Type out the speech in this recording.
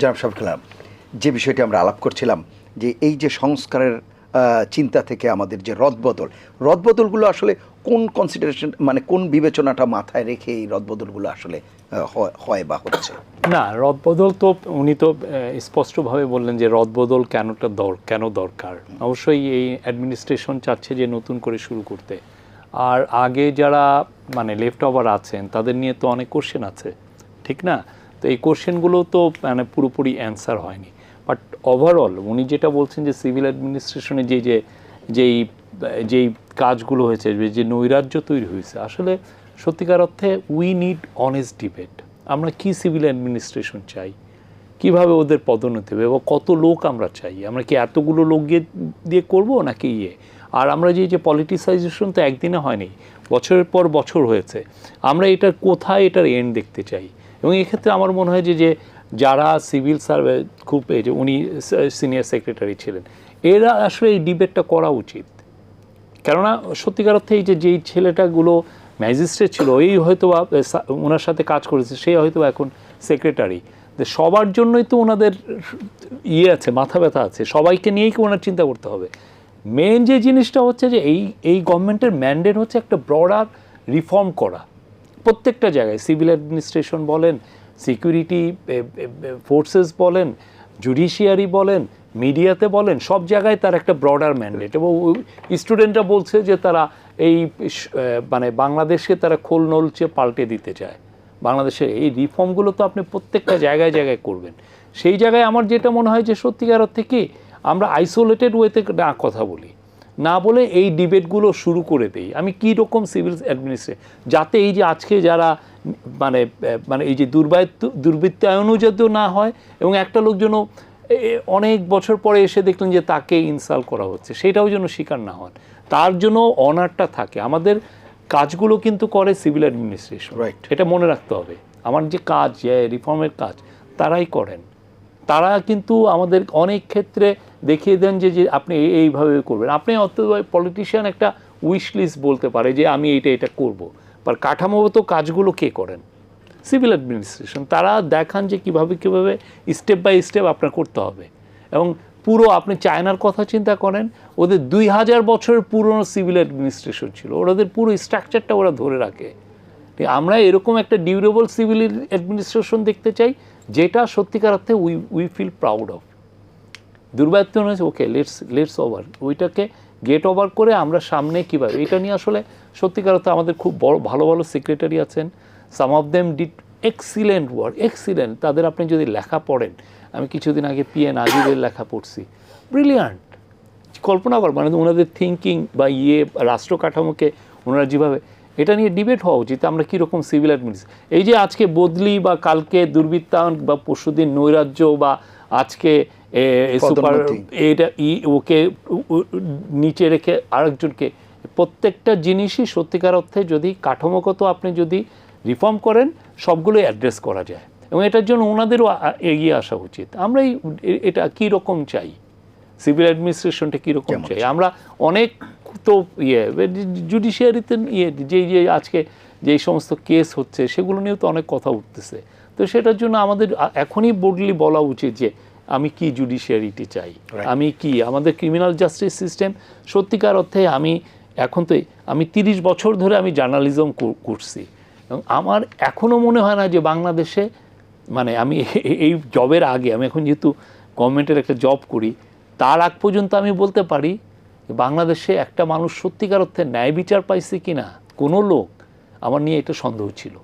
জনাব কালাম, যে বিষয়টি আমরা আলাপ করছিলাম, যে এই যে সংস্কারের চিন্তা থেকে আমাদের যে রদবদল, রদবদলগুলো আসলে কোন কনসিডারেশন মানে কোন বিবেচনাটা মাথায় রেখে এই রদবদলগুলো আসলে হয়- হয় বা হচ্ছে? না, রদবদল তো উনি তো স্পষ্টভাবে বললেন যে রদবদল কেনটা দর, কেন দরকার। অবশ্যই এই অ্যাডমিনিস্ট্রেশন চাচ্ছে যে নতুন করে শুরু করতে। আর আগে যারা মানে লেফট ওভার আছেন, তাদের নিয়ে তো অনেক কোশ্চেন আছে, ঠিক না? তো এই কোশ্চেনগুলো তো মানে পুরোপুরি অ্যান্সার হয়নি। বাট ওভারঅল উনি যেটা বলছেন যে সিভিল অ্যাডমিনিস্ট্রেশনে যে যে, যেই যেই কাজগুলো হয়েছে, যে নৈরাজ্য তৈরি হয়েছে, আসলে সত্যিকার অর্থে উই নিড অনেস্ট ডিবেট আমরা কি সিভিল অ্যাডমিনিস্ট্রেশন চাই? কীভাবে ওদের পদোন্নতি হবে? এবং কত লোক আমরা চাই? আমরা কি এতগুলো লোক গিয়ে, দিয়ে করব নাকি ইয়ে? আর আমরা যে যে পলিটিসাইজেশন তো একদিনে হয়নি, বছরের পর বছর হয়েছে, আমরা এটার কোথায় এটার এন্ড দেখতে চাই? এবং এক্ষেত্রে আমার মনে হয় যে যারা সিভিল সার্ভে খুব এই যে উনি সিনিয়র সেক্রেটারি ছিলেন, এরা আসলে এই ডিবেটটা করা উচিত। কেননা সত্যিকার অর্থে এই যে, যেই ছেলেটাগুলো ম্যাজিস্ট্রেট ছিল, এই হয়তো বা ওনার সাথে কাজ করেছে, সে হয়তো এখন সেক্রেটারি। সবার জন্যই তো ওনাদের ইয়ে আছে, মাথা ব্যথা আছে, সবাইকে নিয়েই কি ওনার চিন্তা করতে হবে? মেন যে জিনিসটা হচ্ছে যে, এই এই গভর্নমেন্টের ম্যান্ডেট হচ্ছে একটা ব্রডার রিফর্ম করা। প্রত্যেকটা জায়গায় সিভিল অ্যাডমিনিস্ট্রেশন বলেন, সিকিউরিটি ফোর্সেস বলেন, জুডিশিয়ারি বলেন, মিডিয়াতে বলেন, সব জায়গায় তার একটা ব্রডার ম্যান্ডেট এবং স্টুডেন্টরা বলছে যে তারা এই মানে বাংলাদেশকে তারা খোল নলচে পাল্টে দিতে চায়। বাংলাদেশে এই রিফর্মগুলো তো আপনি প্রত্যেকটা জায়গায় জায়গায় করবেন। সেই জায়গায় আমার যেটা মনে হয় যে সত্যিকার অর্থে কি, আমরা আইসোলেটেড ওয়েতে না কথা বলি। না বলে এই ডিবেটগুলো শুরু করে দেই। আমি কী রকম সিভিল অ্যাডমিনিস্ট্রেশন যাতে এই যে আজকে যারা মানে মানে এই যে দুর্বৃত্ত দুর্বৃত্তায়নও যাতেও না হয় এবং একটা লোক যেন অনেক বছর পরে এসে দেখলেন যে তাকে ইনসাল্ট করা হচ্ছে সেটাও যেন স্বীকার না হন। তার জন্য অনারটা থাকে। আমাদের কাজগুলো কিন্তু করে সিভিল অ্যাডমিনিস্ট্রেশন. এটা মনে রাখতে হবে। আমার যে কাজ যে রিফর্মের কাজ তারাই করেন। কিন্তু আমাদের অনেক ক্ষেত্রে দেখিয়ে দেন যে যে আপনি এই- এইভাবে করবেন। আপনি অত পলিটিশিয়ান একটা উইশ লিস্ট বলতে পারে যে, আমি এইটা এটা করব। বা কাঠামোগত কাজগুলো কে করেন? সিভিল অ্যাডমিনিস্ট্রেশন তারা দেখান যে, কীভাবে কীভাবে স্টেপ বাই স্টেপ আপনার করতে হবে। এবং পুরো আপনি চায়নার কথা চিন্তা করেন, ওদের দুই হাজার বছরের পুরনো সিভিল অ্যাডমিনিস্ট্রেশন ছিল। ওদের পুরো স্ট্রাকচারটা ওরা ধরে রাখে। আমরা এরকম একটা ডিউরেবল সিভিল অ্যাডমিনিস্ট্রেশন দেখতে চাই, যেটা সত্যিকার অর্থে we we feel proud of দুর্বাত্য হয়েছে ওকে লেটস লেটস ওভার ওইটাকে গেট ওভার করে আমরা সামনে কীভাবে? এটা নিয়ে আসলে সত্যিকার অর্থে আমাদের খুব বড়, ভালো ভালো সেক্রেটারি আছেন। Some of them did excellent work excellent তাদের আপনি যদি লেখা পড়েন, আমি কিছুদিন আগে পি এন আজিরের লেখা পড়ছি। ব্রিলিয়ান্ট কল্পনা কর মানে ওনাদের থিঙ্কিং বা ইয়ে রাষ্ট্র কাঠামোকে ওনারা যেভাবে এটা নিয়ে ডিবেট হওয়া উচিত আমরা কীরকম সিভিল অ্যাডমিনিস্ট্রেশন এই যে আজকে বদলি বা কালকে দুর্বৃত্তায়ন বা পরশুদিন নৈরাজ্য বা আজকে সুপার এটা ই ওকে নিচে রেখে আরেকজনকে প্রত্যেকটা জিনিসই সত্যিকার অর্থে যদি কাঠামোগত আপনি যদি রিফর্ম করেন সবগুলোই অ্যাড্রেস করা যায়। এবং এটার জন্য ওনাদেরও এগিয়ে আসা উচিত। আমরা এটা কী রকম চাই সিভিল অ্যাডমিনিস্ট্রেশনটা কীরকম চাই? আমরা অনেক তো ইয়ে জুডিশিয়ারিতে ইয়ে যেই যে আজকে যেই সমস্ত কেস হচ্ছে সেগুলো নিয়েও তো অনেক কথা উঠতেছে। তো সেটার জন্য আমাদের এখনই বোর্ডলি বলা উচিত যে আমি কি জুডিশিয়ারিটি চাই? আমি কি? আমাদের ক্রিমিনাল জাস্টিস সিস্টেম সত্যিকার অর্থে আমি এখন তো আমি তিরিশ বছর ধরে আমি জার্নালিজম করছি। এবং আমার এখনও মনে হয় না যে বাংলাদেশে মানে আমি এই জবের আগে আমি এখন যেহেতু গভর্নমেন্টের একটা জব করি তার আগ পর্যন্ত আমি বলতে পারি যে বাংলাদেশে একটা মানুষ সত্যিকার অর্থে ন্যায় বিচার পাইছে কি না কোনো লোক আমার নিয়ে এটা সন্দেহ ছিল।